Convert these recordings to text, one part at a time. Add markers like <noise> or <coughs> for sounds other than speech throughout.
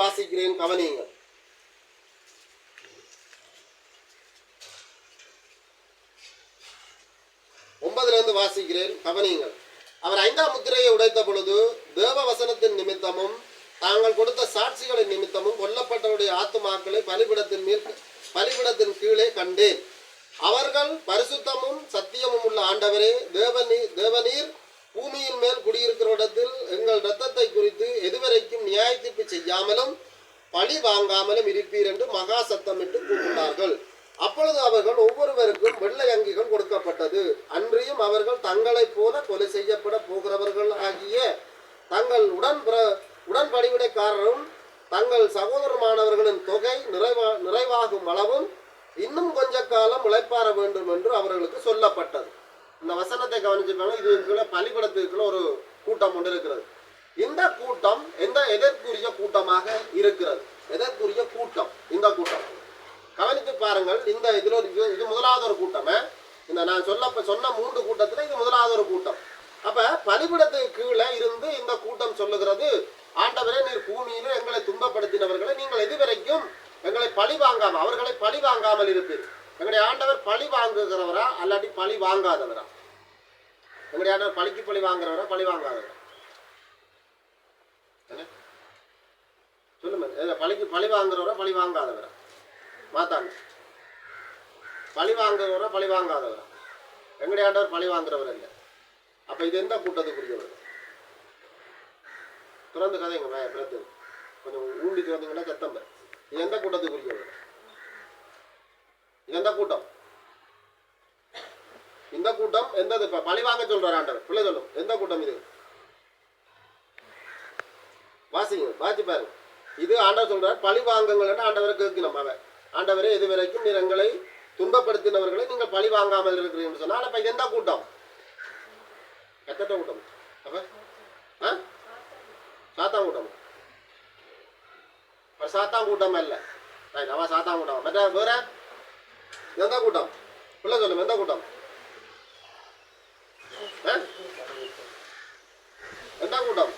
வாசிக்கிறேன் கவனியுங்கள். ஒன்பதிலிருந்து வாசிக்கிறேன் கவனியுங்கள். அவர் ஐந்தாம் முத்திரையை உடைத்த பொழுது தேவ வசனத்தின் நிமித்தமும் தாங்கள் கொடுத்த சாட்சிகளின் நிமித்தமும் கொல்லப்பட்டவருடைய ஆத்துமாக்களை பலிபிடத்தின் மேல் பலிபிடத்தின் கீழே கண்டேன். அவர்கள் பரிசுத்தமும் சத்தியமும் உள்ள ஆண்டவரே தேவநீர் தேவநீர் பூமியின் மேல் குடியிருக்கிற இடத்தில் எங்கள் இரத்தத்தை குறித்து எதுவரைக்கும் நியாய தீர்ப்பு செய்யாமலும் பழி வாங்காமலும் இருப்பீர் என்று மகா சத்தமிட்டு கூப்பிட்டார்கள். அப்பொழுது அவர்கள் ஒவ்வொருவருக்கும் வெள்ளை அங்கிகள் கொடுக்கப்பட்டது. அன்றியும் அவர்கள் தங்களைப் போல கொலை செய்யப்பட போகிறவர்கள் ஆகிய தங்கள் உடன் உடன்படிவிடைக்காரரும் தங்கள் சகோதரமானவர்களின் தொகை நிறைவா நிறைவாகும் அளவும் இன்னும் கொஞ்ச காலம் உழைப்பார வேண்டும் என்று அவர்களுக்கு சொல்லப்பட்டது. இந்த வசனத்தை கவனிச்சிருக்காங்க. இது கீழே பலிபடத்திற்குள்ள ஒரு கூட்டம் ஒன்று இருக்கிறது. இந்த கூட்டம் எந்த எதற்குரிய கூட்டமாக இருக்கிறது. எதற்குரிய கூட்டம்? இந்த கூட்டம். கவனித்து பாருங்கள் இந்த இதில் ஒரு இது முதலாவது ஒரு கூட்டம் இந்த நான் சொல்ல சொன்ன மூன்று கூட்டத்தில் இது முதலாவது ஒரு கூட்டம். அப்ப பலிபிடத்துக்கு கீழே இருந்து இந்த கூட்டம் சொல்லுகிறது ஆண்டவரே நீர் பூமியிலே எங்களை துன்பப்படுத்தினவர்களை நீங்கள் எதுவரைக்கும் எங்களை பழி வாங்காமல் அவர்களை பழி வாங்காமல் இருப்பீர். எங்களுடைய ஆண்டவர் பழி வாங்குகிறவரா? அல்லாட்டி பழி வாங்காதவரா? எங்களுடைய ஆண்டவர் பழிக்கு பழி வாங்குறவரா? பழி வாங்காதவரா? என்ன? சொல்லுங்க. பழிக்கு பழி வாங்குறவரா பழி வாங்காதவரா? மாத்தாங்க. பழி வாங்குறவரா பழி வாங்காதவரா? எங்களுடைய ஆண்டவர் பழி வாங்குறவர் இல்லை அப்ப இது எந்த கூட்டத்துக்குரியவர்? திறந்து கதைங்க மே கொஞ்சம் ஊண்டி திறந்தீங்கன்னா சத்தம் இது எந்த கூட்டத்துக்குரியவர்? எந்த கூட்டம்? இந்த கூட்டம் எந்தது? இப்ப பழி வாங்க சொல்றார் ஆண்டவர். பிள்ளை சொல்லும் எந்த கூட்டம் இது? வாசிங்க வாசி பாருங்க. இது ஆண்டவர் சொல்றார் பழி வாங்குங்கள் ஆண்டவரை கேட்கணும் அவன். ஆண்டவரே இது வரைக்கும் நீர் எங்களை துன்பப்படுத்தினவர்களை நீங்கள் பழி வாங்காமல் இருக்கிறீங்கன்னு சொன்னால் அப்ப இது எந்த கூட்டம்? எத்தட்ட கூட்டம். அப்ப ஆ? சாத்தான் கூட்டம். சாத்தா கூட்டம் அல்ல. ரைட் அவன் கூட்டம். மற்ற வேற? எந்த கூட்டம்? பிள்ளை சொல்லும் எந்த கூட்டம்? எந்த கூட்டம்?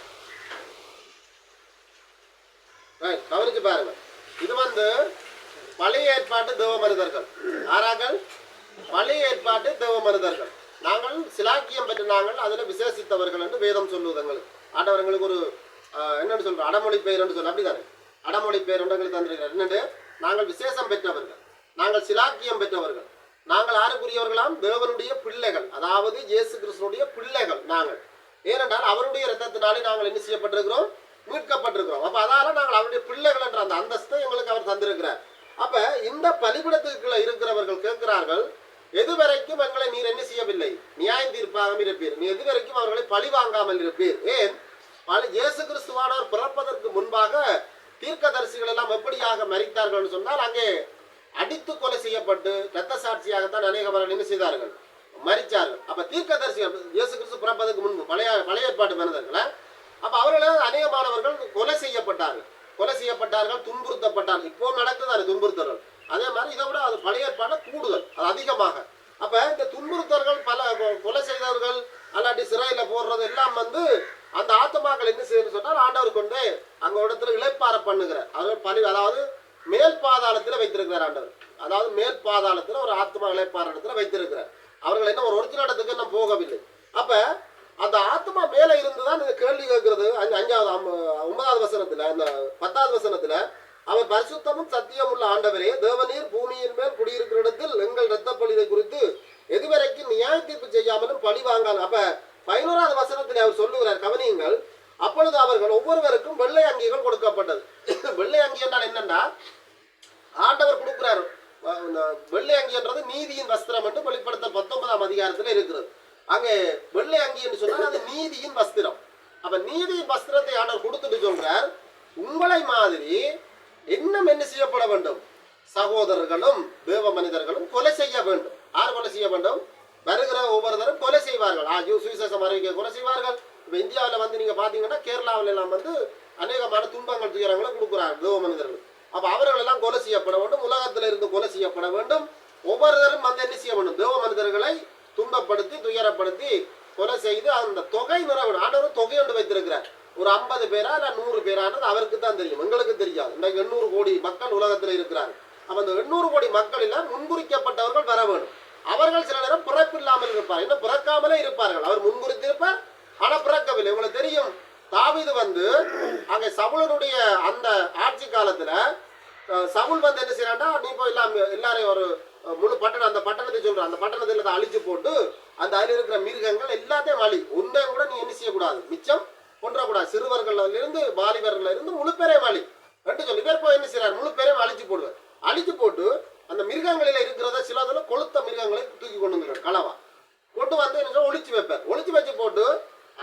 கவனிச்சு பாருங்க. இது வந்து பழைய ஏற்பாட்டு தேவ மனிதர்கள். ஆறாங்கள் பழைய ஏற்பாட்டு தேவ மனிதர்கள். நாங்கள் சிலாக்கியம் பெற்ற நாங்கள் அதில் விசேஷித்தவர்கள் என்று வேதம் சொல்லுவது எங்களுக்கு. ஆண்டவர்களுக்கு ஒரு என்னென்னு சொல்கிறோம் அடமொழி பெயர் என்று சொல்ல அப்படிதானே? அடமொழி பெயர் என்று எங்களுக்கு தந்திருக்கிறார். என்னென்று நாங்கள் விசேஷம் பெற்றவர்கள். நாங்கள் சிலாக்கியம் பெற்றவர்கள். நாங்கள் யாருக்குரியவர்களாம் தேவனுடைய பிள்ளைகள். அதாவது இயேசு கிறிஸ்துனுடைய பிள்ளைகள் நாங்கள். ஏனென்றால் அவருடைய ரத்தத்தினாலே நாங்கள் என்ன செய்யப்பட்டிருக்கிறோம்? மீட்கப்பட்டிருக்கிறோம். அப்போ அதால நாங்கள் அவருடைய பிள்ளைகள் என்ற அந்த அந்தஸ்தை எங்களுக்கு அவர் தந்திருக்கிறார். அப்ப இந்த பலிபிடத்துக்குள்ள இருக்கிறவர்கள் கேட்கிறார்கள் எதுவரைக்கும் எங்களை நீர் என்ன செய்யவில்லை? நியாயம் தீர்ப்பாக இருப்பீர். நீ எதுவரைக்கும் அவர்களை பழி வாங்காமல் இருப்பீர். ஏன்? இயேசு கிறிஸ்துவானவர் பிறப்பதற்கு முன்பாக தீர்க்கதரிசிகள் எல்லாம் எப்படியாக மறித்தார்கள் சொன்னால் அங்கே அடித்து கொலை செய்யப்பட்டு ரத்த சாட்சியாகத்தான் அநேகவர்கள் என்ன செய்தார்கள். மறிச்சார்கள் அப்ப தீர்க்கதரிசிகள் இயேசு கிறிஸ்து பிறப்பதற்கு முன்பு பழைய பழைய ஏற்பாட்டு மனிதர்களை? அப்ப அவர்கள் அநேகமானவர்கள் கொலை செய்யப்பட்டார்கள். கொலை செய்யப்பட்டார்கள் துன்புறுத்தப்பட்டார்கள். இப்போ நடக்குது துன்புறுத்தல்கள். அதே மாதிரி இதை விட அது பழைய ஏற்பாடு கூடுதல் அது அதிகமாக. அப்ப இந்த துன்புறுத்தல்கள் பல கொலை செய்தவர்கள் அல்லாட்டி சிறையில போடுறது எல்லாம் வந்து அந்த ஆத்மாக்கள் என்ன செய்யணும்னு சொன்னால் ஆண்டவர் கொண்டு அங்க இடத்துல இழைப்பார பண்ணுகிறார். அவர்கள் பணி அதாவது மேல் பாதாளத்துல வைத்திருக்கிறார் ஆண்டவர். அதாவது மேல் பாதாளத்துல ஒரு ஆத்மா இளைப்பாற இடத்துல வைத்திருக்கிறார். அவர்கள் என்ன ஒரு ஒரிஜினல் இடத்துக்கு இன்னும் போகவில்லை. அப்ப அந்த ஆத்மா மேல இருந்துதான் இந்த கேள்வி கேட்கறது. அஞ்சு- அஞ்சாவது ஒன்பதாவது வசனத்துல அந்த பத்தாவது வசனத்துல அவர் பரிசுத்தமும் சத்தியம் உள்ள ஆண்டவரே தேவநீர் பூமியின் மேல் குடியிருக்கிற இடத்தில் எங்கள் இரத்த பழிதை குறித்து எதுவரைக்கும் நியாய தீர்ப்பு செய்யாமலும் பழி வாங்கால் அப்ப பதினோராவது வசனத்தில் அவர் சொல்லுகிறார் கவனியுங்கள் அப்பொழுது அவர்கள் ஒவ்வொருவருக்கும் வெள்ளை அங்கிகள் கொடுக்கப்பட்டது. <coughs> வெள்ளை அங்கி என்றால் என்னன்னா ஆண்டவர் கொடுக்குறாரு. வெள்ளை அங்கின்றது நீதியின் வஸ்திரம் என்று வெளிப்படுத்த பத்தொன்பதாம் அதிகாரத்தில் இருக்கிறது. அங்கே வெள்ளை அங்கி என்று சொன்னால் அது நீதியின் வஸ்திரம். அப்ப நீதியின் வஸ்திரத்தை ஆண்டவர் கொடுத்துட்டு சொல்றார் உங்களை மாதிரி இன்னும் என்ன செய்யப்பட வேண்டும்? சகோதரர்களும் தேவ மனிதர்களும் கொலை செய்ய வேண்டும். யார் கொலை செய்ய வேண்டும்? வருகிற ஒவ்வொருத்தரும் கொலை செய்வார்கள். ஆ சுவிசேஷம் அறிவிக்க கொலை செய்வார்கள். இப்போ இந்தியாவில் வந்து நீங்க பாத்தீங்கன்னா கேரளாவில எல்லாம் வந்து அநேகமான துன்பங்கள் துயரங்களை கொடுக்குறாங்க தேவ மனிதர்கள். அப்ப அவர்கள் எல்லாம் கொலை செய்யப்பட வேண்டும் உலகத்தில் இருந்து கொலை செய்யப்பட வேண்டும். ஒவ்வொருத்தரும் வந்து என்ன செய்ய வேண்டும்? தேவ மனிதர்களை துன்பப்படுத்தி துயரப்படுத்தி கொலை செய்து அந்த தொகை நிறைவு ஆண்டவர் தொகை ஒன்று வைத்திருக்கிறார். ஒரு ஐம்பது பேரா இல்லை நூறு பேரானது அவருக்கு தான் தெரியும். எங்களுக்கு தெரியாது. இன்றைக்கு எண்ணூறு கோடி மக்கள் உலகத்தில் இருக்கிறார் அப்போ அந்த எண்ணூறு கோடி மக்களில் முன்குறிக்கப்பட்டவர்கள் வர வேண்டும். அவர்கள் சில நேரம் பிறப்பில்லாமல் இருப்பார் இன்னும் பிறக்காமலே இருப்பார்கள். அவர் முன்குறித்திருப்பார் ஆனால் பிறக்கவில்லை. உங்களுக்கு தெரியும் தாவிது வந்து அங்கே சவுலனுடைய அந்த ஆட்சி காலத்தில் சவுல் வந்து என்ன செய்யறாண்டா நீ போய் எல்லாம் எல்லாரையும் ஒரு முழு பட்டணம் அந்த பட்டணத்தை சொல்ற அந்த பட்டணத்தில் தான் அழிச்சு போட்டு அந்த அதில் இருக்கிற மிருகங்கள் எல்லாத்தையும் அழி. உன்னை கூட நீ என்ன செய்யக்கூடாது. மிச்சம் கொன்றக்கூடாது. சிறுவர்கள்ல இருந்து வாலிபர்கள்ல இருந்து முழு பேரையும் அழி. ரெண்டு சொல்லி. பேர் போய் என்ன செய்யறாரு முழு பேரையும் அழிச்சு போடுவார். அழிச்சு போட்டு அந்த மிருகங்களில் இருக்கிறத சிலதுல கொளுத்த மிருகங்களை தூக்கி கொண்டு வந்துடுவார். களவா கொண்டு வந்து என்ன செய்வார், ஒளிச்சு வைப்பார். ஒழிச்சு வச்சு போட்டு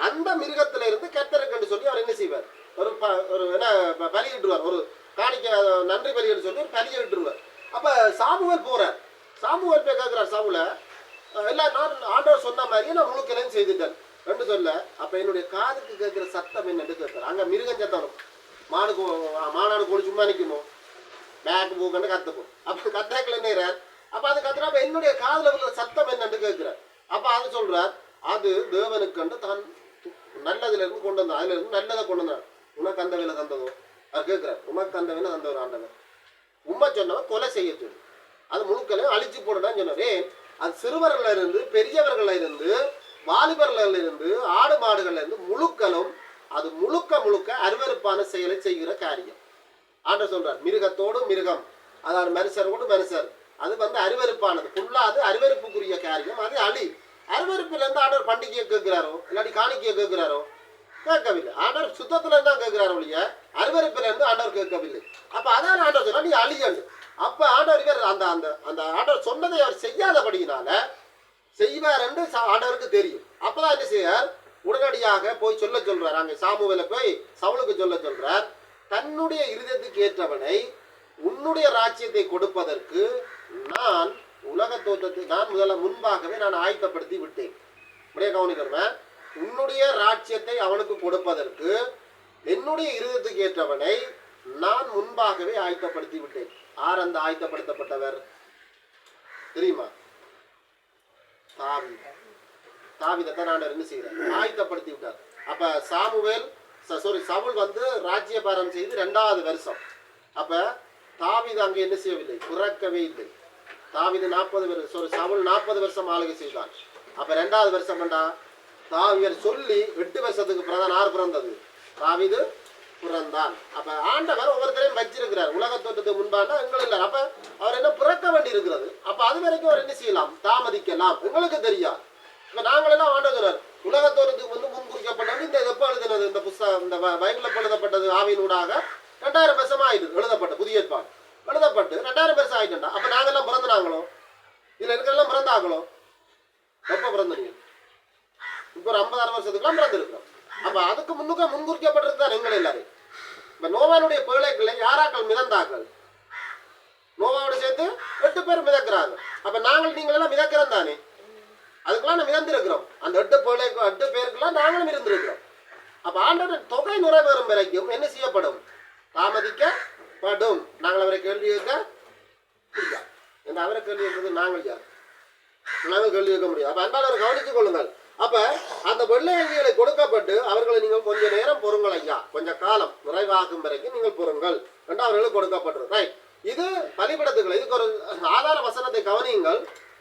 அந்த மிருகத்துல இருந்து கத்தருக்குன்னு சொல்லி அவர் என்ன செய்வார் ஒரு ப- ஒரு என்ன பலியிட்டுருவார் ஒரு காணிக்க நன்றி பலியிட்டு சொல்லி ஒரு பலியை விட்டுருவார். அப்ப சாமுவேல் போகிறார் சாமுவேல் போய் கேட்குறார் சாமுல எல்லாம் நான் ஆண்டவர் சொன்ன மாதிரியே நான் முழுக்கலையும் செய்துட்டேன். ரெண்டு சொல்ல அப்ப என்னுடைய காதுக்கு கேட்கிற சத்தம் என்னன்னு கேட்கிறார் அங்க மிருகம் சத்தம் வரும். மாடு கோ- மாநாடு கோழி சும்மா நிற்குமோ பேக் பூக்கன்னு கத்துப்போம் அப்போ கத்தாக்கில் என்ன அப்ப அது கத்துறப்ப என்னுடைய காதுல இருக்கிற சத்தம் என்னன்னு கேட்குறார் அப்ப அது சொல்கிறார் அது தேவனுக்கண்டு தான் நல்லதுல இருந்து கொண்டு வந்தான். அதுல இருந்து நல்லதை கொண்டு வந்தான். உனக்கு அந்த வேலை தந்ததோ அவர் கேட்குறாரு உனக்கு அந்த வேலை தந்தவர் ஆண்டவர். உண்மை சொன்னவன் கொலை செய்ய சொல்லி அது முழுக்களையும் அழிச்சு போடுறான்னு சொன்னார். அது சிறுவர்கள இருந்து பெரியவர்கள இருந்து வாலிபர்கள் இருந்து ஆடு மாடுகள்ல இருந்து முழுக்களும் அது முழுக்க முழுக்க அருவருப்பான செயலை செய்கிற காரியம். ஆண்டவர் சொல்றார் மிருகத்தோடு மிருகம். அதாவது மனுஷரோடு மனுஷர் அது வந்து அருவறுப்பானது ஃபுல்லா அது அருவருப்புக்குரிய காரியம். அது அழி. அருவருப்புல இருந்து ஆண்டவர் பண்டிகையை கேட்கிறாரோ? இல்லாட்டி காணிக்கையை கேட்கிறாரோ? கேட்கவில்லை. ஆண்டவர் சுத்தத்துல தான் கேட்கிறார் ஒழிய அருவறுப்பில இருந்து ஆண்டவர் கேட்கவில்லை. அப்ப அதான் ஆண்டவர் சொன்னா நீ அழியண்டு. அப்ப ஆண்டவர் இவர் அந்த அந்த அந்த ஆண்டவர் சொன்னதை அவர் செய்யாதபடியினால செய்வார் என்று சா- ஆண்டவருக்கு தெரியும். அப்பதான் என்ன செய்யார் உடனடியாக போய் சொல்ல சொல்றார். அங்க சாமுவேல போய் சவுளுக்கு சொல்ல சொல்றார் தன்னுடைய இருதயத்துக்கு ஏற்றவனை உன்னுடைய ராஜ்யத்தை கொடுப்பதற்கு நான் உலக தோற்றத்தை நான் முதல்ல முன்பாகவே நான் ஆயத்தப்படுத்தி விட்டேன். அப்படியே கவனிக்கிறவன் உன்னுடைய ராஜ்யத்தை அவனுக்கு கொடுப்பதற்கு என்னுடைய இருதயத்துக்கு ஏற்றவனை நான் முன்பாகவே ஆயத்தப்படுத்தி விட்டேன். ஆர் அந்த ஆயத்தப்படுத்தப்பட்டவர்? தெரியுமா? தாவி தாவிதத்தான் நான் என்ன செய்கிறேன் ஆயத்தப்படுத்தி விட்டார். அப்ப சாமுவேல் சாரி சவுல் வந்து ராஜ்யபாரம் செய்து ரெண்டாவது வருஷம். அப்ப தாவீது அங்கே என்ன செய்யவில்லை? பிறக்கவே இல்லை. தாவீது நாற்பது வருஷம் சாரி சவுல் நாற்பது வருஷம் ஆளுகை செய்தான். அப்ப ரெண்டாவது வருஷம் பண்ணா தாவியர் சொல்லி எட்டு வருஷத்துக்கு பிறந்தான் ஆறு பிறந்தது? தாவிது பிறந்தான். அப்ப ஆண்டவர் ஒவ்வொருத்தரையும் வச்சிருக்கிறார். உலக தோற்றத்துக்கு முன்பான? எங்கள் இல்லை அப்ப அவர் என்ன பிறக்க வேண்டி இருக்கிறது அப்ப அது வரைக்கும் அவர் என்ன செய்யலாம்? தாமதிக்கலாம். எங்களுக்கு தெரியாது. இப்ப நாங்கள் எல்லாம் ஆண்டவர் உலக தோற்றத்துக்கு வந்து முன்குறிக்கப்பட்டது இந்த எப்போ எழுதினது? இந்த புஸ்தகம் இந்த ப- பைபிள்ல எப்ப எழுதப்பட்டது? ஆவியினூடாக ரெண்டாயிரம் வருஷமா ஆயிடுது. எழுதப்பட்ட புதிய ஏற்பாடு. எழுதப்பட்டு ரெண்டாயிரம் வருஷம் ஆயிட்டுண்டா. அப்ப நாங்கெல்லாம் பிறந்தனாங்களோ இதுல இருக்கிறெல்லாம் பிறந்தாங்களோ? எப்போ பிறந்தீங்க? இப்போ ஒரு ஐம்பதாயிரம் வருஷத்துக்குலாம் பிறந்திருக்கிறோம். அப்போ அதுக்கு முன்னுக்க முன்குறிக்கப்பட்டிருக்கு தான் எங்கள் எல்லாரும். இப்போ நோவானுடைய பிள்ளைகளை யாராக்கள் மிதந்தாக்கள் நோவாவோட சேர்த்து எட்டு பேர் மிதக்கிறாங்க அப்போ நாங்கள் நீங்களெல்லாம் மிதக்கிறோம் தானே? அதுக்கெல்லாம் நம்ம மிதந்திருக்கிறோம். அந்த எட்டு பிள்ளை எட்டு பேருக்கெல்லாம் நாங்களும் இருந்திருக்கிறோம் அப்போ ஆண்டோட தொகை நிறைவேறும் வரைக்கும் என்ன செய்யப்படும்? தாமதிக்கப்படும். நாங்கள் அவரை கேள்வி கேட்க முடியாது. என்று அவரை கேள்வி கேட்கறது நாங்கள் யார்? நாங்கள் கேள்வி கேட்க முடியாது. அன்பால் அன்பாளர் கவனித்துக் கொள்ளுங்கள். அப்ப அந்த வெள்ளையங்கிகளை கொடுக்கப்பட்டு அவர்களை நீங்கள் கொஞ்ச நேரம் பொறுங்கள் ஐயா. கொஞ்ச காலம் நிறைவாகும் வரைக்கும் நீங்கள் பொறுங்கள் என்று அவர்களுக்கு கொடுக்கப்பட்டது ரைட் இது பலிபடத்துகள். இதுக்கு ஒரு ஆதார வசனத்தை கவனியுங்கள்.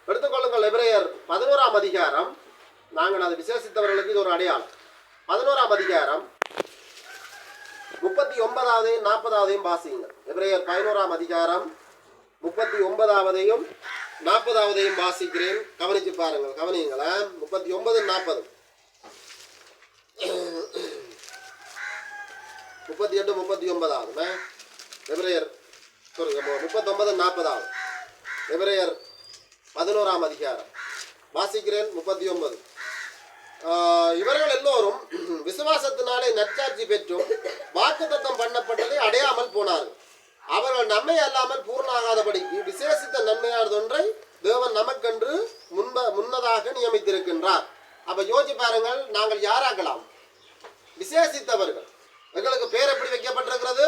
எடுத்துக்கொள்ளுங்கள் எபிரேயர் பதினோராம் அதிகாரம். நாங்கள் அதை விசேஷித்தவர்களுக்கு இது ஒரு அடையாளம். பதினோராம் அதிகாரம். முப்பத்தி ஒன்பதாவதையும் நாற்பதாவதையும் வாசியுங்கள். எபிரேயர் பதினோராம் அதிகாரம். முப்பத்தி ஒன்பதாவதையும் நாற்பதாவதையும் வாசிக்கிறேன். கவனிச்சு பாருங்கள் கவனியுங்களேன் முப்பத்தி ஒன்பது நாற்பது முப்பத்தி எட்டு முப்பத்தி ஒன்பதாவது எபிரேயர் முப்பத்தொன்பது நாற்பதாவது எபிரேயர் பதினோராம் அதிகாரம். வாசிக்கிறேன் முப்பத்தி ஒன்பது இவர்கள் எல்லோரும் விசுவாசத்தினாலே நற்சாட்சி பெற்றும் வாக்குத்தத்தம் பண்ணப்பட்டதை அடையாமல் போனார்கள். அவர்கள் நம்மை அல்லாமல் பூர்ணாகாதபடி விசேஷித்த நன்மையானதொன்றை தேவன் நமக்கென்று முன்ப முன்னதாக நியமித்திருக்கின்றார். அப்ப யோசி பாருங்கள் நாங்கள் யாராகலாம்? விசேஷித்தவர்கள். எங்களுக்கு பேர் எப்படி வைக்கப்பட்டிருக்கிறது?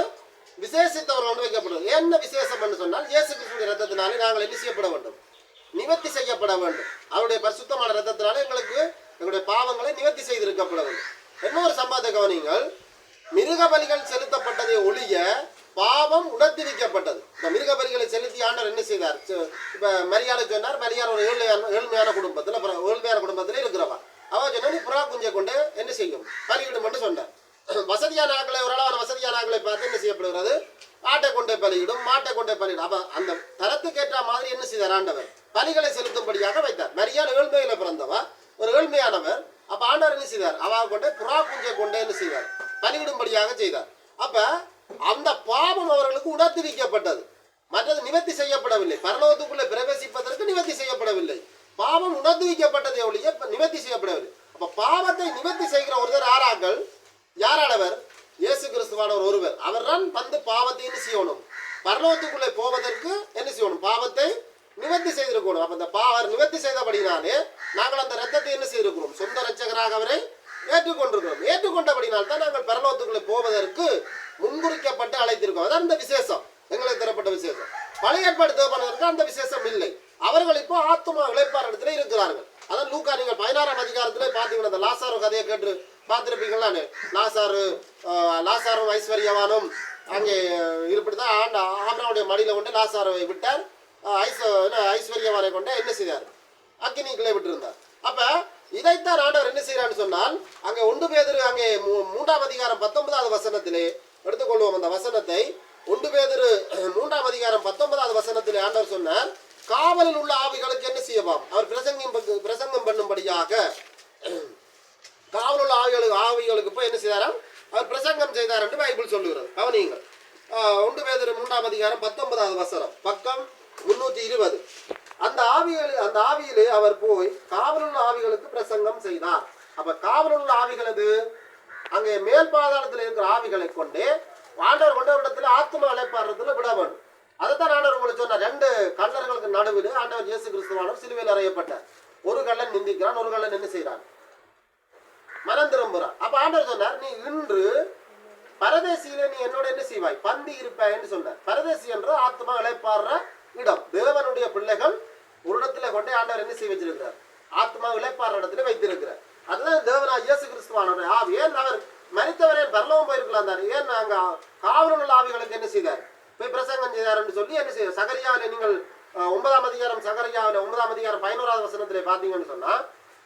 விசேஷித்தவர்கள் என்று வைக்கப்பட்டது என்ன விசேஷம் என்று சொன்னால் இயேசு கிருஷ்ண ரத்தத்தினாலே நாங்கள் என்ன செய்யப்பட வேண்டும்? நிவர்த்தி செய்யப்பட வேண்டும். அவருடைய பரிசுத்தமான ரத்தத்தினாலே எங்களுக்கு எங்களுடைய பாவங்களை நிவர்த்தி செய்திருக்கப்பட வேண்டும். இன்னொரு சம்பவத்தை கவனிங்கள் மிருக பலிகள் செலுத்தப்பட்டதை ஒழிய பாவம் உணர்த்திவிக்கப்பட்டது இந்த மிருக பலிகளை செலுத்தி ஆண்டவர் என்ன செய்தார்? இப்போ மரியாதை சொன்னார். மரியாதை ஒரு ஏழ்மையான ஏழ்மையான குடும்பத்தில் அப்புறம் ஏழ்மையான குடும்பத்தில் இருக்கிறவா அவ சொன்னா நீ புறா குஞ்சை கொண்டு என்ன செய்யும்? பலியிடும் என்று சொன்னார். <clears throat> வசதியான ஆக்களை ஒரு அளவான வசதியான ஆக்களை பார்த்து என்ன செய்யப்படுகிறது? ஆட்டை கொண்டே பலியிடும் மாட்டை கொண்டே பலியிடும். அப்ப அந்த தரத்துக்கு ஏற்ற மாதிரி என்ன செய்தார் ஆண்டவர்? பலிகளை செலுத்தும்படியாக வைத்தார். மரியாதை ஏழ்மையில பிறந்தவா ஒரு ஏழ்மையானவர். அப்ப ஆண்டவர் என்ன செய்தார்? அவ கொண்டே புறா குஞ்சை கொண்டே என்ன செய்தார்? பலியிடும்படியாக செய்தார் அப்ப அந்த பாவம் அவர்களுக்கு உணர்த்துவிக்கப்பட்டது மற்றது நிவர்த்தி செய்யப்படவில்லை பரலோகத்துக்குள்ளே பிரவேசிப்பதற்கு நிவர்த்தி செய்யப்படவில்லை பாவம் உணர்த்துவிக்கப்பட்டதை ஒழிய இப்ப நிவர்த்தி செய்யப்படவில்லை அப்ப பாவத்தை நிவர்த்தி செய்கிற ஒருவர் ஆறார்கள் யாரானவர் இயேசு கிறிஸ்துவானவர் ஒருவர் அவர்தான் வந்து பாவத்தை என்ன செய்யணும் பரலோகத்துக்குள்ளே போவதற்கு என்ன செய்யணும் பாவத்தை நிவர்த்தி செய்திருக்கணும் அப்ப இந்த பாவர் நிவர்த்தி செய்தபடினாலே நாங்கள் அந்த ரத்தத்தை என்ன செய்திருக்கிறோம் சொந்த ரட்சகராக அவரை ஏற்றுக்கொண்டிருக்கிறோம் ஏற்றுக்கொண்டபடினால் தான் நாங்கள் பரலோகத்துக்குள்ளே போவதற்கு முன்குறிக்கப்பட்டு அழைத்திருக்கோம் அதான் இந்த விசேஷம் எங்களுக்கு தரப்பட்ட விசேஷம் பழைய ஏற்பாடு தேவனருக்கு அந்த விசேஷம் இல்லை அவர்கள் இப்போ ஆத்மா இழைப்பார் அதான் லூக்கா நீங்கள் பதினாறாம் அதிகாரத்தில் பார்த்தீங்கன்னா அந்த லாசாரு கதையை கேட்டு பார்த்துருப்பீங்களா? லாசாரு லாசாரும் ஐஸ்வர்யவானும் அங்கே இப்படிதான் ஆண்ட ஆப்ராவுடைய மடியில் கொண்டு லாசாரை விட்டார். ஐஸ் ஐஸ்வர்யவானை கொண்டு என்ன செய்தார்? அக்கினிக்குள்ளே விட்டிருந்தார். அப்போ இதைத்தான் ஆண்டவர் என்ன செய்கிறான்னு சொன்னால் அங்கே ஒன்று பேதரு அங்கே மூன்றாம் அதிகாரம் பத்தொன்பதாவது வசனத்திலே எடுத்துக்கொள்வோம். அந்த வசனத்தை ஒன்று பேதரு மூன்றாம் அதிகாரம் பத்தொன்பதாவது வசனத்திலே ஆண்டவர் சொன்னார் காவலில் உள்ள ஆவிகளுக்கு என்ன செய்யவாம்? அவர் பிரசங்கம் பிரசங்கம் பண்ணும்படியாக காவலுள்ள ஆவிகளுக்கு ஆவிகளுக்கு போய் என்ன செய்தாராம்? அவர் பிரசங்கம் செய்தார் என்று பைபிள் சொல்லுகிறது. கவனியுங்கள். ஒன்று பேதரு மூன்றாம் அதிகாரம் பத்தொன்பதாவது வசனம். பக்கம் முன்னூற்றி இருபது. அந்த ஆவிகள் அந்த ஆவியிலே அவர் போய் காவலுள்ள ஆவிகளுக்கு பிரசங்கம் செய்தார். அப்ப காவலுள்ள ஆவிகளது அங்கே மேல் பாதாளத்தில் இருக்கிற ஆவிகளை கொண்டு ஆண்டவர் கொண்டவரிடத்தில் ஆத்மா அழைப்பாடுறதுல விட வேண்டும். அதைத்தான் ஆண்டவர் உங்களுக்கு சொன்னார். ரெண்டு கல்லர்களுக்கு நடுவில் ஆண்டவர் இயேசு கிறிஸ்துவானவர் சிலுவையில் அறையப்பட்டார். ஒரு கல்லன் நிந்திக்கிறான் ஒரு கல்லன் என்ன செய்கிறான்? மனம் திரும்புறான் அப்ப ஆண்டவர் சொன்னார் நீ இன்று பரதேசியில நீ என்னோட என்ன செய்வாய்? பந்தி இருப்பாய்ன்னு சொன்னார். பரதேசி என்ற ஆத்மா இழைப்பாடுற இடம். தேவனுடைய பிள்ளைகள் ஒரு இடத்துல கொண்டே ஆண்டவர் என்ன செய்ய வச்சிருக்கிறார்? ஆத்மா இழைப்பாடுற இடத்துல வைத்திருக்கிறார். அதுதான் தேவனா இயேசு கிறிஸ்துவானவர் ஆவி. ஏன் அவர் மறித்தவரே பரலவம் போயிருக்கலாம் தானே. ஏன் அங்க காவலுள்ள ஆவிகளுக்கு என்ன செய்தார்? போய் பிரசங்கம் செய்தார்னு சொல்லி என்ன செய்ய சகரியாவில் நீங்கள் ஒன்பதாம் அதிகாரம் சகரியாவில் ஒன்பதாம் அதிகாரம் பதினோராவது வசனத்திலே பார்த்தீங்கன்னு சொன்னால்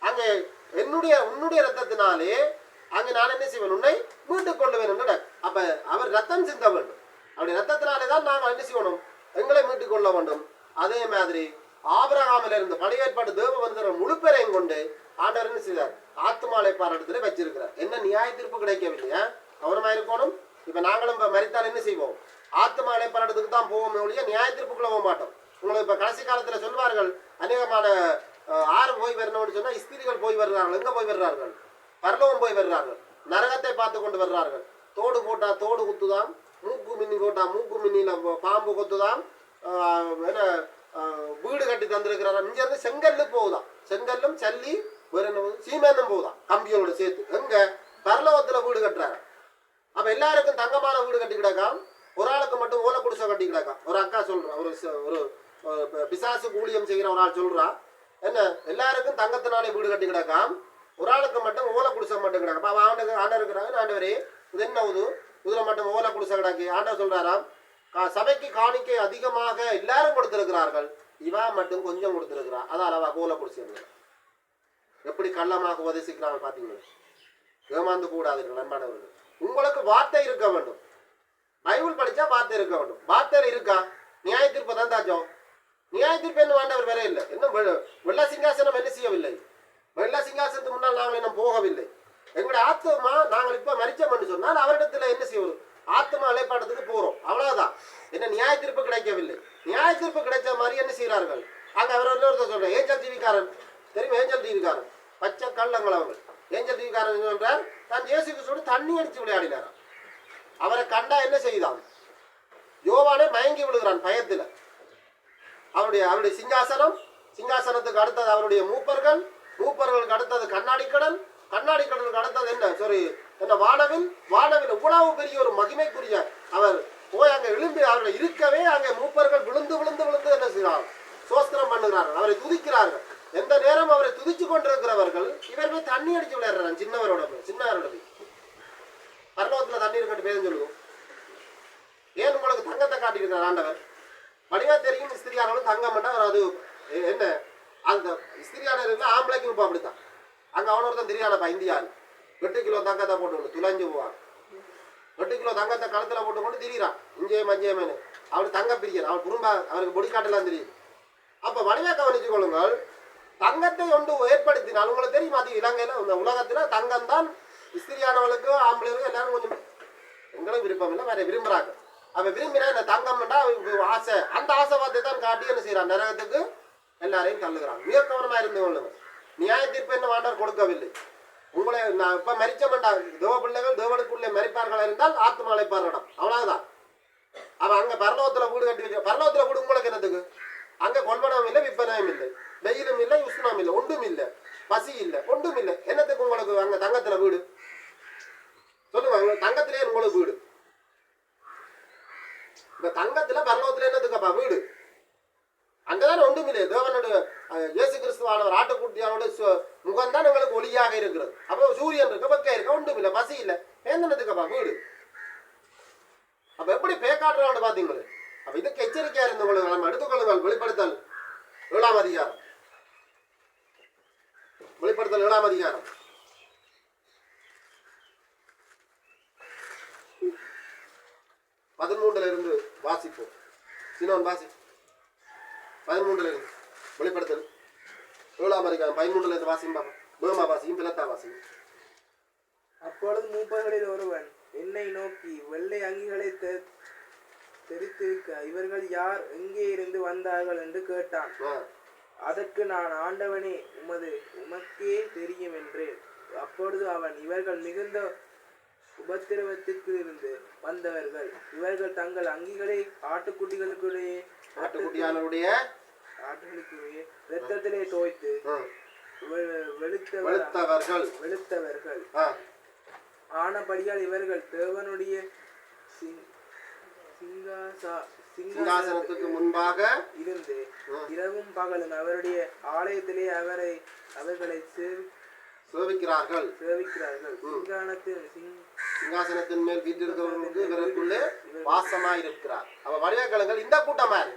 அங்கே என்னுடைய உன்னுடைய ரத்தத்தினாலே அங்கே நான் என்ன செய்வேன்? உன்னை மீட்டுக் கொள்ளுவேன் என்று அப்போ அவர் ரத்தம் சிந்த வேண்டும். அப்படி ரத்தத்தினாலே தான் நாங்கள் என்ன செய்யணும்? எங்களை மீட்டுக் கொள்ள வேண்டும். அதே மாதிரி ஆபரகாமில் இருந்து பழைய ஏற்பாடு தேவ வந்தவர் முழுப்பெறையும் கொண்டு ஆண்டவர் என்ன செய்தார்? ஆத்துமாலை பாராட்டத்தில் வச்சிருக்கிறார். என்ன நியாய தீர்ப்பு கிடைக்கவில்லையா? கவனமா இருக்கணும். இப்போ நாங்களும் இப்போ மறித்தால் என்ன செய்வோம்? ஆத்மா பாராட்டத்துக்கு தான் போவோமே ஒழிய நியாயத்திற்புக்குள்ள போக மாட்டோம். உங்களுக்கு இப்போ கடைசி காலத்தில் சொல்வார்கள் அநேகமான ஆறு போய் வரணும்னு சொன்னால் ஸ்திரிகள் போய் வருகிறார்கள். எங்கே போய் வர்றார்கள் பரலோகம் போய் வர்றார்கள் நரகத்தை பார்த்து கொண்டு வர்றார்கள் தோடு போட்டா தோடு குத்துதாம் மூக்கு மின்னி போட்டா மூக்கு மின்னியில் பாம்பு கொத்துதாம் என்ன வீடு கட்டி தந்திருக்கிறாராம் இங்கேருந்து செங்கல்லு போகுதான் செங்கல்லும் சல்லி வேற என்ன போகுது? சீமேந்தும் கம்பியோட சேர்த்து. எங்கே? பரலோகத்துல வீடு கட்டுறாங்க. அப்போ எல்லாருக்கும் தங்கமான வீடு கட்டி கிடக்காம் ஒரு ஆளுக்கு மட்டும் ஓலை குடிசை கட்டி ஒரு அக்கா சொல்றா ஒரு ஒரு பிசாசு ஊழியம் செய்கிற ஒரு ஆள் சொல்றா. என்ன எல்லாருக்கும் தங்கத்தினாலே வீடு கட்டி கிடக்காம் ஒரு ஆளுக்கு மட்டும் ஓலை குடிசை மட்டும் கிடக்கும் அப்ப ஆண்டு ஆண்டை இருக்கிறாங்க ஆண்டவரே? இது என்ன உது இதுல மட்டும் ஓலை குடிசை கிடக்கு. ஆண்டவர் சொல்றாராம் கா- சபைக்கு காணிக்கை அதிகமாக எல்லாரும் கொடுத்திருக்கிறார்கள். இவா மட்டும் கொஞ்சம் கொடுத்திருக்கிறான் அதான் அவ ஓலை குடிசை எப்படி கள்ளமாக உதசிக்கிறாங்க பாத்தீங்களா? ஏமாந்து கூடாது அன்பானவர்கள். உங்களுக்கு வார்த்தை இருக்க வேண்டும். பைபிள் படிச்சா வார்த்தை இருக்க வேண்டும். வார்த்தை இருக்கா? நியாய தீர்ப்பு தான் தாஜம் நியாய தீர்ப்பு என்ன வேண்டவர் வேற இல்லை. இன்னும் வெள்ள- சிங்காசனம் என்ன செய்யவில்லை? வெள்ள சிங்காசனத்துக்கு முன்னால் நாங்கள் இன்னும் போகவில்லை. எங்களுடைய ஆத்மா நாங்கள் இப்ப மறிச்சோம்னு சொன்னால் அவரிடத்துல என்ன செய்வோம் ஆத்மா அலைப்பாட்டத்துக்கு போறோம். அவ்வளவுதான். என்ன நியாய தீர்ப்பு கிடைக்கவில்லை. நியாய தீர்ப்பு கிடைச்ச மாதிரி என்ன செய்கிறார்கள்? அங்க அவர் இன்னொருத்தர் சொல்ற ஏஞ்சல் டிவிக்காரன். தெரியும்? ஏஞ்சல் டிவிக்காரன். பச்சை கள்ளங்கள் அவங்க. ஏஞ்சல் டிவிக்காரன் என்ன சொல்றார் தான் இயேசு கிறிஸ்துவோடு தண்ணி அடிச்சு விளையாடினாராம். அவரை கண்டா என்ன செய்தான்? யோவானே மயங்கி விழுகிறான் பயத்தில். அவருடைய அவருடைய சிங்காசனம் சிங்காசனத்துக்கு அடுத்தது அவருடைய மூப்பர்கள் மூப்பர்களுக்கு அடுத்தது கண்ணாடி கடல் கண்ணாடி கடலுக்கு அடுத்தது என்ன? சாரி என்ன வானவில்? வானவில் இவ்வளவு பெரிய ஒரு மகிமைக்குரிய அவர் போய் அங்கே எழும்பி அவர்கள் இருக்கவே அங்கே மூப்பர்கள் விழுந்து விழுந்து விழுந்து என்ன செய்கிறார் சோஸ்திரம் பண்ணுகிறார்கள். அவரை துதிக்கிறார்கள். எந்த நேரம் அவரை துதிச்சு கொண்டிருக்கிறவர்கள் இவர் போய் தண்ணி அடிச்சு விளையாடுறாங்க. சின்னவரோட சின்னவரோட போய் பரலோகத்தில் தண்ணீர் தண்ணி இருக்கட்டு சொல்லுவோம். ஏன் உங்களுக்கு தங்கத்தை காட்டியிருக்கிறார் ஆண்டவர்? வடிவா தெரியும் ஸ்திரியானவளும் தங்கம் அது என்ன? அந்த ஸ்திரியான இருக்குல்ல ஆம்பளைக்கு இப்போ அப்படித்தான். அங்கே அவன் ஒருத்தன் தெரியாதப்பா இந்தியாவில் எட்டு கிலோ தங்கத்தை போட்டு துளைஞ்சு போவான். எட்டு கிலோ தங்கத்தை களத்தில் போட்டு கொண்டு திரியிறான். இஞ்சே மஞ்சேமேனு அவனுக்கு தங்க பிரியன். அவன் குடும்ப அவனுக்கு பொடிக்காட்டெல்லாம் தெரியும். அப்போ வடிவா கவனிச்சு கொள்ளுங்கள் தங்கத்தை ஒன்று ஏற்படுத்தினால் உங்களுக்கு தெரியும் அது இலங்கையில் இந்த உலகத்தில் தங்கம் தான் இஸ்திரியானவளுக்கும் ஆம்பளைக்கும் எல்லாரும் கொஞ்சம் எங்களும் விருப்பம் இல்லை வேற விரும்புறாங்க. அவ விரும்பினா இந்த தங்கம்டா ஆசை. அந்த ஆசை பார்த்து தான் காட்டி என்ன செய்யறான்? நரகத்துக்கு எல்லாரையும் தள்ளுகிறான். மிக கவனமா இருந்து கொள்ளுங்க. நியாய தீர்ப்பு என்ன வாண்டர்? கொடுக்கவில்லை. உங்களை நான் இப்ப மரிச்சமண்டா தேவ பிள்ளைகள் தேவனுக்குள்ளே மறிப்பார்களா இருந்தால் ஆத்மா அழைப்பார்களிடம் அவ்வளவுதான். அவன் அங்க பரலோகத்துல வீடு கட்டி வச்ச பரலோகத்துல வீடு உங்களுக்கு என்னத்துக்கு? அங்க கொள்வனவும் இல்லை விற்பனவும் இல்லை. வெயிலும் இல்லை உஷ்ணம் இல்லை ஒன்றும் இல்லை. பசி இல்லை ஒன்றும் இல்லை. என்னத்துக்கு உங்களுக்கு அங்க தங்கத்துல வீடு? சொல்லுவாங்க தங்கத்திலே உங்களுக்கு வீடு. இந்த தங்கத்துல பரலோகத்துல என்னதுக்கப்பா? வீடு. அங்கதான் ஒன்றும் இல்லை தேவனுடைய இயேசு கிறிஸ்துவானவர் ஆட்டுக்குட்டியானோட முகம் தான் எங்களுக்கு ஒளியாக இருக்கிறது. அப்போ சூரியன் இருக்க பக்கம் இருக்க ஒன்றும் இல்லை பசி இல்லை. ஏந்தனதுக்கப்பா வீடு. அப்ப எப்படி பேக்காட்டுறான்னு பாத்தீங்களே அப்ப இதுக்கு எச்சரிக்கையா இருந்தவங்களுக்கு நம்ம எடுத்துக்கொள்ளுங்கள். வெளிப்படுத்தல் ஏழாம் அதிகாரம். வெளிப்படுத்தல் ஏழாம் அதிகாரம். பதிமூன்றுல இருந்து வாசிப்போம். சின்னவன் வாசி. பதிமூன்றுல இருந்து வெளிப்படுத்தல். ஏழாம் அதிகாரம் பதிமூன்றுல இருந்து வாசியும் பாப்பா பேமா வாசியும் பிளத்தா வாசியும். அப்பொழுது மூப்பர்களில் ஒருவன் என்னை நோக்கி வெள்ளை அங்கிகளை தெரித்திருக்க இவர்கள் யார்? எங்கே இருந்து வந்தார்கள்? என்று கேட்டான். அதற்கு நான் ஆண்டவனே உமது உமக்கே தெரியும் என்றேன். அப்பொழுது அவன் இவர்கள் மிகுந்த உபத்திரவத்திற்கு இருந்து வந்தவர்கள். இவர்கள் தங்கள் அங்கிகளை ஆட்டுக்குட்டிகளுக்குள்ளேயே ஆட்டுக்குட்டியானவருடைய ஆட்டுகளுக்குள்ளேயே இரத்தத்திலே தோய்த்து வெளுத்தவர்கள். வெளுத்தவர்கள். ஆனபடியால் இவர்கள் தேவனுடைய சிங்- சிங்காசா- சிங்காசனத்துக்கு முன்பாக இருந்து. இரவும் பகலும் அவருடைய ஆலயத்திலே அவரை அவர்களை சேவி- சேவிக்கிறார்கள். சேவிக்கிறார்கள். சிங்கானத்தில் சிங் சிங்காசனத்தின் மேல் வீட்டிருக்கிறவர்களுக்கு இவருக்குள்ளே வாசமாயிருக்கிறார். அவ வடிவக்கலங்கள் இந்த கூட்டமாரு.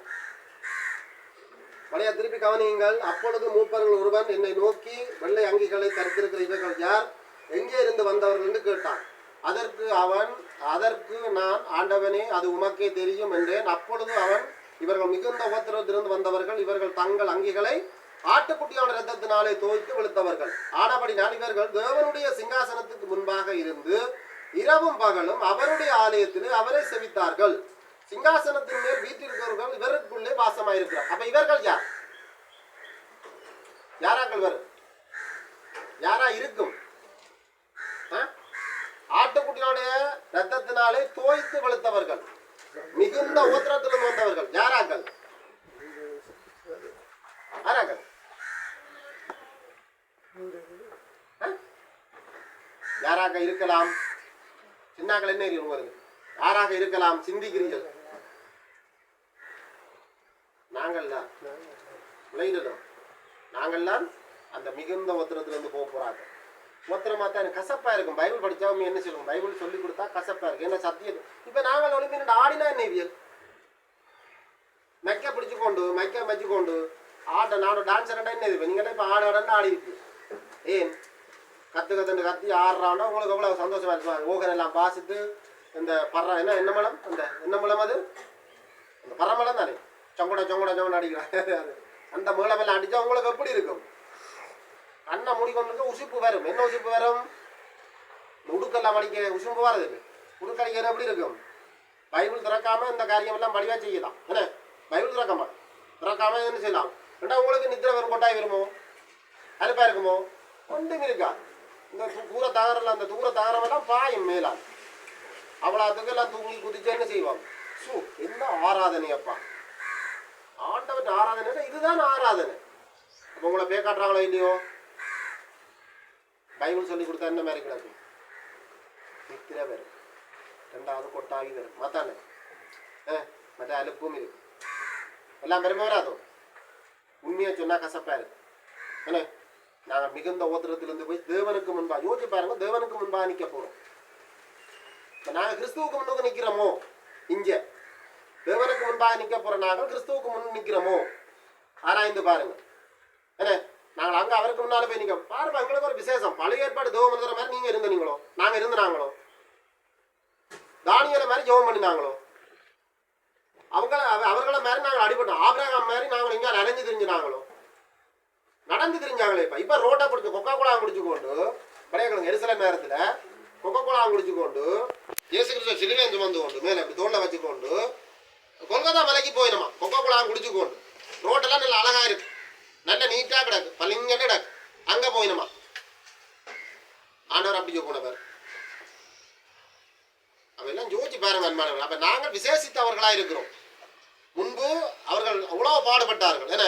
வழியா திருப்பி கவனியுங்கள் அப்பொழுது மூப்பர்கள் ஒருவன் என்னை நோக்கி வெள்ளை அங்கிகளை தரித்திருக்கிற இவர்கள் யார்? எங்கே இருந்து வந்தவர்கள் என்று கேட்டான். அதற்கு அவன் அதற்கு நான் ஆண்டவனே அது உமக்கே தெரியும் என்றேன். அப்பொழுது அவன் இவர்கள் மிகுந்த உபத்திரத்திலிருந்து வந்தவர்கள் இவர்கள் தங்கள் அங்கிகளை ஆட்டுக்குட்டியான ரத்தத்தினாலே தோய்த்து வெளுத்தவர்கள் ஆனபடினால் இவர்கள் தேவனுடைய சிங்காசனத்துக்கு முன்பாக இருந்து இரவும் பகலும் அவருடைய ஆலயத்திலே அவரை செவித்தார்கள். சிங்காசனத்தின் மேல் வீட்டிருக்கிறவர்கள் இவருக்குள்ளே வாசமாயிருக்கிறார். அப்ப இவர்கள் யார்? யாராக்கள் வரும் யாரா இருக்கும்? ஆ? ஆட்டுக்குட்டியோடைய ரத்தத்தினாலே தோய்த்து வெளுத்தவர்கள். மிகுந்த உத்திரத்திலும் வந்தவர்கள். யாராக்கள் ஆ? யாராக இருக்கலாம்? சின்னாக்கள் என்ன எரியும் உங்களுக்கு யாராக இருக்கலாம்? சிந்திக்கிறீர்கள். நாங்கள் நாங்கள்லாம் விளையிடணும் நாங்கள்லாம் அந்த மிகுந்த உத்திரத்திலிருந்து போக போறாங்க. உத்திரமா தான் எனக்கு கசப்பா இருக்கும். பைபிள் படிச்சவங்க என்ன சொல்லுவோம்? பைபிள் சொல்லி கொடுத்தா கசப்பா இருக்கும் என்ன சத்தியம்? இப்ப நாங்கள் ஒளிம்பின் ஆடினா என்ன இவியல்? மெக்க பிடிச்சு கொண்டு மைக்க வச்சு கொண்டு ஆட நானும் டான்ஸ் ஆடா என்ன இது நீங்க இப்ப ஆட ஆடன்னு ஆடி இருக்கு ஏன்? கற்று கத்துன்னு கத்தி ஆடுறான்னா உங்களுக்கு அவ்வளோ சந்தோஷமாக இருக்கும்? ஓகன் எல்லாம் பாசித்து இந்த பற என்ன என்ன மலம்? அந்த என்ன மலம் அது? அந்த பறமலம் தானே. சொங்கட சொங்கட சொங்கட அடிக்கிறாங்க. அந்த மேளமெல்லாம் அடித்தா உங்களுக்கு எப்படி இருக்கும்? கண்ணை மூடிக்கொண்டு உசுப்பு வரும். என்ன உசுப்பு வரும்? உடுக்கெல்லாம் அடிக்க உசுப்பு வர்றது உடுக்கடிக்க எப்படி இருக்கும்? பைபிள் திறக்காம இந்த காரியமெல்லாம் படிவாக செய்யலாம். என்ன? பைபிள் திறக்காம. திறக்காம என்ன செய்யலாம்? ரெண்டா உங்களுக்கு நித்திர வரும் கொட்டாய் வருமோ? அலுப்பாக இருக்குமோ? ஒன்றும் இருக்கா இந்த தூர தகரில் அந்த தூர தகரமெல்லாம் பாயும் மேலாம் அவ்வளோத்துக்கு அதுக்கெல்லாம் தூங்கி குதிச்சு என்ன செய்வாங்க? சு என்ன ஆராதனை அப்பா ஆண்டவன் ஆராதனை இதுதான் ஆராதனை. அப்போ உங்களை பேக்காட்டுறாங்களோ இல்லையோ? பைபிள் சொல்லி கொடுத்தா என்ன மாதிரி கிடக்கு? நித்திர வரும் ரெண்டாவது கொட்டாகி வரும் மத்தானே? ஆ மற்ற அலுப்பும் இருக்கு. எல்லாம் பெருமை வராதோ? உண்மையை சொன்னா கசப்பா இருக்கு. என்ன? நாங்கள் மிகுந்த ஓத்திரத்திலிருந்து போய் தேவனுக்கு முன்பா யோசிச்சு பாருங்க தேவனுக்கு முன்பா நிற்க போறோம். இப்போ நாங்க கிறிஸ்துவுக்கு முன்னுக்கு நிக்கிறோமோ? இங்கே. தேவனுக்கு முன்பாக நிக்க போகிற நாங்கள் கிறிஸ்துவுக்கு முன் நிற்கிறோமோ ஆராய்ந்து பாருங்க. என்ன? நாங்கள் அங்க அவருக்கு முன்னால் போய் நிக்க பாருங்க எங்களுக்கு ஒரு விசேஷம். பழைய ஏற்பாடு தேவம் இருக்கிற மாதிரி நீங்க இருந்தீங்களோ நாங்க இருந்தாங்களோ தானியலை மாதிரி ஜெபம் பண்ணினாங்களோ? அவங்கள அவ- மாதிரி நாங்கள் அடிபட்டோம். ஆபிரகாம் மாதிரி நாங்கள் இங்கே அலைஞ்சு தெரிஞ்சுனாங்களோ? நடந்து திரிஞ்சாங்களே இப்ப. இப்ப ரோட்டை பிடிச்சி கொக்கா கோலா குடிச்சு கொண்டு படையக்கிழங்கு எரிசல நேரத்துல கொக்கா கோலா குடிச்சு கொண்டு இயேசு கிறிஸ்துவ சிலுவை சுமந்து கொண்டு மேல அப்படி தோல்ல வச்சுக்கொண்டு கொல்கத்தா மலைக்கு போயிடுமா கொக்கா கோலா குடிச்சு கொண்டு ரோட்டெல்லாம் நல்லா அழகா இருக்கு. நல்ல நீட்டா கிடக்கு. பளிங்கன்னு கிடக்கு. அங்க போயிடுமா ஆண்டவர் அப்படி போனவர். அவெல்லாம் யோசிச்சு பாருங்க அன்பானவர்கள். அப்ப நாங்கள் விசேஷித்தவர்களா இருக்கிறோம். முன்பு அவர்கள் அவ்வளோ பாடுபட்டார்கள். என்ன?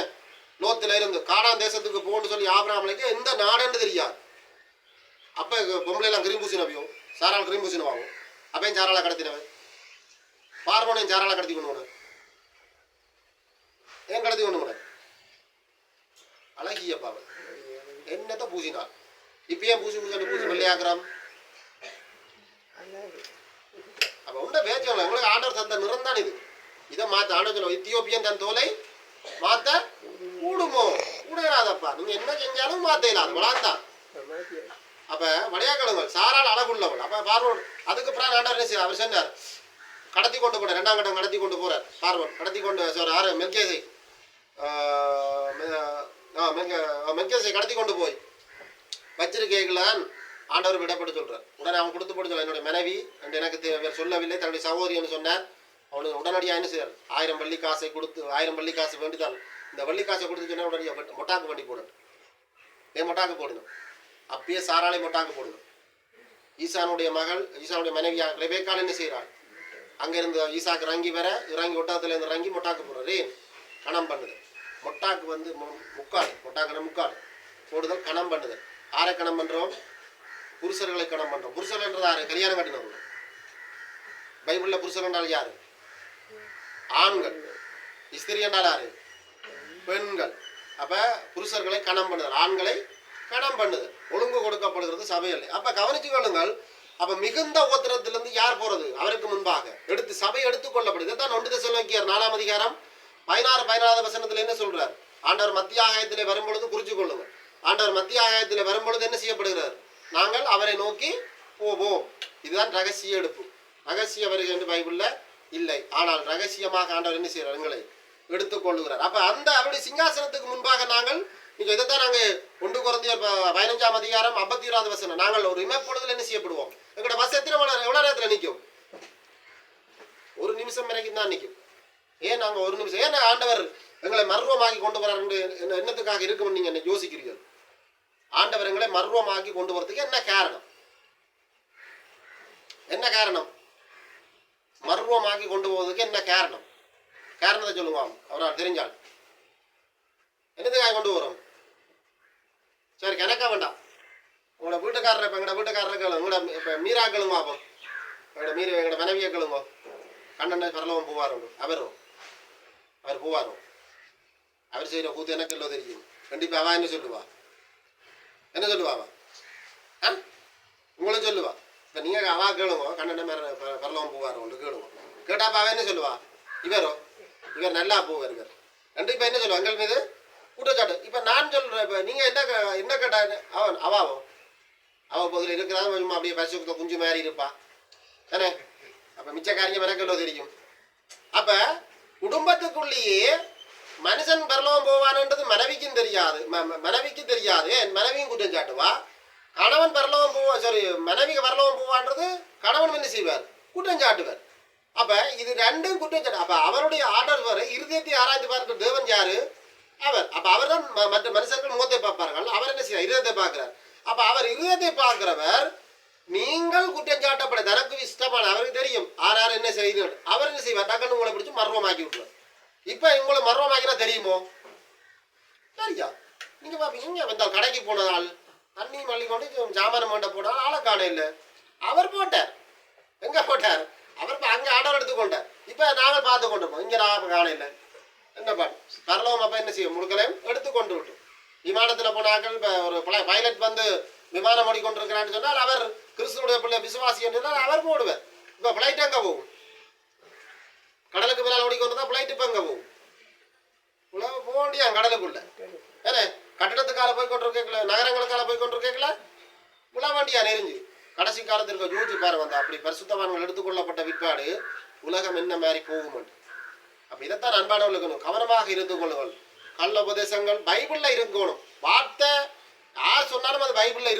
லோத்துல இருந்து காடான் தேசத்துக்கு போகணும்னு சொல்லி ஆபராமலைக்கு எந்த நாடுன்னு தெரியாது. அப்ப பொம்பளைலாம் எல்லாம் கிரீம்பூசி சாரால் கிரீம்பூசி வாங்கும் அப்பயும் சாராளா கடத்தினவன்? பார்வனையும் சாராளா கடத்தி கொண்டு போனவன் ஏன் கடத்தி கொண்டு போனேன்? அழகிய பாவன். என்னத்த பூசினார் இப்ப ஏன் பூசி பூசி பூசி வெள்ளையாக்குறான் அப்ப உண்ட பேச்சு உங்களுக்கு ஆண்டவர் தந்த நிறம் தான் இது. இதை மாத்த ஆண்டவர் சொல்ல இத்தியோப்பியன் தன் தோலை மாத்த? கூடுமோ? கூடாதப்பா நீங்க என்ன செஞ்சாலும் மாத்த இல்லாத வளாந்தான் அப்ப வடையாக்கிழங்கள் சாரால் அழகுள்ளவள் அப்ப பார்வன் அதுக்கு பிறகு ஆண்டவர் என்ன செய்ய அவர் சொன்னார் கடத்தி கொண்டு போற ரெண்டாம் கட்டம் கடத்தி கொண்டு போறார். பார்வன் கடத்தி கொண்டு சார் ஆறு மெல்கேசை. மெல்கேசை கடத்தி கொண்டு போய் வச்சிருக்கீங்களான் ஆண்டவர் விடப்பட்டு சொல்றார். உடனே அவன் கொடுத்து போட்டு சொல்ல என்னுடைய மனைவி என்று எனக்கு சொல்லவில்லை. தன்னுடைய சகோதரின்னு சொன்னார். அவனுக்கு உடனடியாக என்ன செய்றார் ஆயிரம் பள்ளி காசை கொடுத்து ஆயிரம் பள்ளி காசு வேண்டிதான் இந்த வள்ளி காசை கொடுத்து உடனடியாக மொட்டாக்கு வண்டி போடணும். ஏன் மொட்டாக்கு போடணும்? அப்பயே சாராளை மொட்டாக்கு போடணும். ஈசானுடைய மகள் ஈசானுடைய மனைவியாக ரெபேக்கால் என்ன செய்கிறாள்? அங்கேருந்து ஈசாக்கு இறங்கி வர இறங்கி ஒட்டகத்துல இருந்து இறங்கி மொட்டாக்கு போடுறாரு. கணம் பண்ணுது. மொட்டாக்கு வந்து மு- முக்கால் மொட்டாக்குன முக்கால்? போடுதல் கணம் பண்ணுது. ஆரை கணம் பண்ணுறோம் புருஷர்களை கணம் பண்ணுறோம் புருஷர்கள்ன்றது யாரு? கல்யாணம் கட்டினவங்க பைபிளில் புருஷர் என்றால் யாரு? ஆண்கள். ஸ்திரீ என்றால் யாரு? பெண்கள். அப்ப புருஷர்களை கணம் பண்ணுதல். ஆண்களை கணம் பண்ணுதல். ஒழுங்கு கொடுக்கப்படுகிறது சபையில். அப்ப கவனிச்சு கொள்ளுங்கள். அப்ப மிகுந்த உத்திரத்திலிருந்து யார் போறது? அவருக்கு முன்பாக. எடுத்து சபை எடுத்துக் கொள்ளப்படுது. இதான் ஒன்று தெசலோனிக்கேயர் நாலாம் அதிகாரம் பதினாறு பதினாறாவது வசனத்துல என்ன சொல்றார்? ஆண்டவர் மத்திய ஆகாயத்திலே வரும்பொழுது குறிச்சு கொள்ளுங்கள். ஆண்டவர் மத்திய ஆகாயத்தில் வரும்பொழுது என்ன செய்யப்படுகிறார்? நாங்கள் அவரை நோக்கி போவோம். இதுதான் ரகசிய எடுப்பு. ரகசிய வருகை என்று பைபிள்ல இல்லை. ஆனால் ரகசியமாக ஆண்டவர் என்ன செய்கிறார்? எங்களை எடுத்துக்கொள்ளுகிறார். அப்ப அந்த அவருடைய சிங்காசனத்துக்கு முன்பாக நாங்கள் நீங்க இதைத்தான் நாங்க ஒன்று குறைந்த பதினஞ்சாம் அதிகாரம் ஐம்பத்தி ஓராவது வசனம். நாங்கள் ஒரு இமப்பொழுதுல என்ன செய்யப்படுவோம்? எங்களோட பஸ் எத்தனை மணி நேரம் எவ்வளவு நேரத்துல நிற்கும்? ஒரு நிமிஷம் வரைக்கும் தான் நிற்கும். ஏன் நாங்க ஒரு நிமிஷம் ஏன் ஆண்டவர் எங்களை மர்வமாக்கி கொண்டு வரார் என்று என்ன- என்னத்துக்காக இருக்கும்னு நீங்க என்ன யோசிக்கிறீர்கள் ஆண்டவர் எங்களை மர்வமாக்கி கொண்டு வரதுக்கு என்ன காரணம்? என்ன காரணம்? மர்வமாக்கி கொண்டு போவதுக்கு என்ன காரணம்? காரணத்தை சொல்லுங்க அவரால் தெரிஞ்சால். என்னதுக்காக கொண்டு போகிறோம் சரி கணக்க வேண்டாம். உங்களோட வீட்டுக்காரர் இப்போ எங்களோட வீட்டுக்காரர் கேளுங்க உங்களோட இப்போ மீரா கேளுங்க அப்போ எங்களோட மீறி எங்களோட மனைவியை கேளுங்க கண்ணனை பரலவன் போவாரும் அவரும் அவர் போவாரும் அவர் செய்கிற கூத்து எனக்கு இல்லை தெரியும். கண்டிப்பாக அவன் என்ன சொல்லுவா? என்ன சொல்லுவா அவன் ஆ? உங்களும் சொல்லுவா. இப்போ நீங்கள் அவா கேளுங்க. கண்ணனை மேல பரலவம் பரலவன் போவார் ஒன்று கேளுங்க. கேட்டாப்ப அவன் என்ன சொல்லுவா? இவரோ இவர் நல்லா போவார் இவர். கண்டிப்பாக என்ன சொல்லுவா? எங்கள் மீது குற்றச்சாட்டு. இப்போ நான் சொல்கிறேன் இப்போ நீங்கள் என்ன கே- என்ன கேட்டா அவன் அவாவோ? அவ பகுதியில் இருக்கிறான் சும்மா அப்படியே பரிசுத்த குஞ்சு மாதிரி இருப்பா. தானே? அப்போ மிச்ச காரியம் எனக்கு தெரியும்? அப்ப குடும்பத்துக்குள்ளேயே மனுஷன் பரலோகம் போவான்ன்றது மனைவிக்கும் தெரியாது. ம- மனைவிக்கும் தெரியாது. என் மனைவியும் குற்றம் சாட்டுவா? கணவன் பரலவம் போவா சாரி மனைவி பரலவம் போவான்றது கணவன் என்ன செய்வார் குற்றம் சாட்டுவார். அப்போ இது ரெண்டும் குற்றம் சாட்டு அப்போ அவருடைய ஆர்டர் வர இருதயத்தை ஆராய்ந்து பார்க்கிற தேவன் யாரு? அவர். அப்போ அவர் தான் மற்ற மனுஷர்கள் முகத்தை பார்ப்பார்கள் அவர் என்ன செய்வார்? இருதயத்தை பார்க்கிறார். அப்போ அவர் இருதயத்தை பார்க்கிறவர் நீங்கள் குற்றம் சாட்டப்பட தனக்கு இஷ்டமான அவருக்கு தெரியும் ஆர் யார் என்ன செய்யணும் அவர் என்ன செய்வார்? டக்குன்னு உங்களை பிடிச்சி மர்வமாக்கி விட்டுருவார். இப்போ உங்களை மர்வமாக்கினா தெரியுமோ? சரியா நீங்கள் பாப்பீங்க வந்தால் கடைக்கு போன தண்ணி மல்லி கொண்டு ஜாமான வேண்ட போட்டால் ஆளை காண இல்லை. அவர் போட்டார். எங்கே போட்டார்? அவர் அங்கே அங்க ஆர்டர் எடுத்துக்கொண்டார் இப்போ நாங்கள் பார்த்து கொண்டிருப்போம் இங்கே நான் காண இல்லை. என்ன பண்ண? பரலோகம் அப்போ என்ன செய்யும்? முழுக்களையும் எடுத்து கொண்டு விட்டு விமானத்தில் போனாக்கள் இப்போ ஒரு பைலட் வந்து விமானம் ஓடிக்கொண்டிருக்கிறான்னு சொன்னால் அவர் கிறிஸ்துவனுடைய பிள்ளை விசுவாசி என்றால் அவர் போடுவார். இப்போ ஃப்ளைட் அங்கே போகும்? கடலுக்கு மேலே ஓடிக்கொண்டு தான் ஃப்ளைட் இப்போ அங்கே போகும்? உலக போக வேண்டியா கடலுக்குள்ள. ஏன்னா கட்டடத்துக்கால போய் கொண்டிருக்கல நகரங்களுக்கால போய் கொண்டிருக்கல உள்ள நெறிஞ்சு கடைசி காலத்திற்கு யோசிச்சு பாரு அந்த அப்படி பரிசுத்தவான்கள் எடுத்துக்கொள்ளப்பட்ட விற்பாடு உலகம் என்ன மாதிரி போகும்? அப்ப இதைத்தான் அன்பானவர்களுக்கு கவனமாக இருந்து கொள்ளுங்கள். கள்ள உபதேசங்கள் பைபிள்ல இருக்கணும். வார்த்தை யார் சொன்னாலும் அது பைபிள்ல இருக்கு.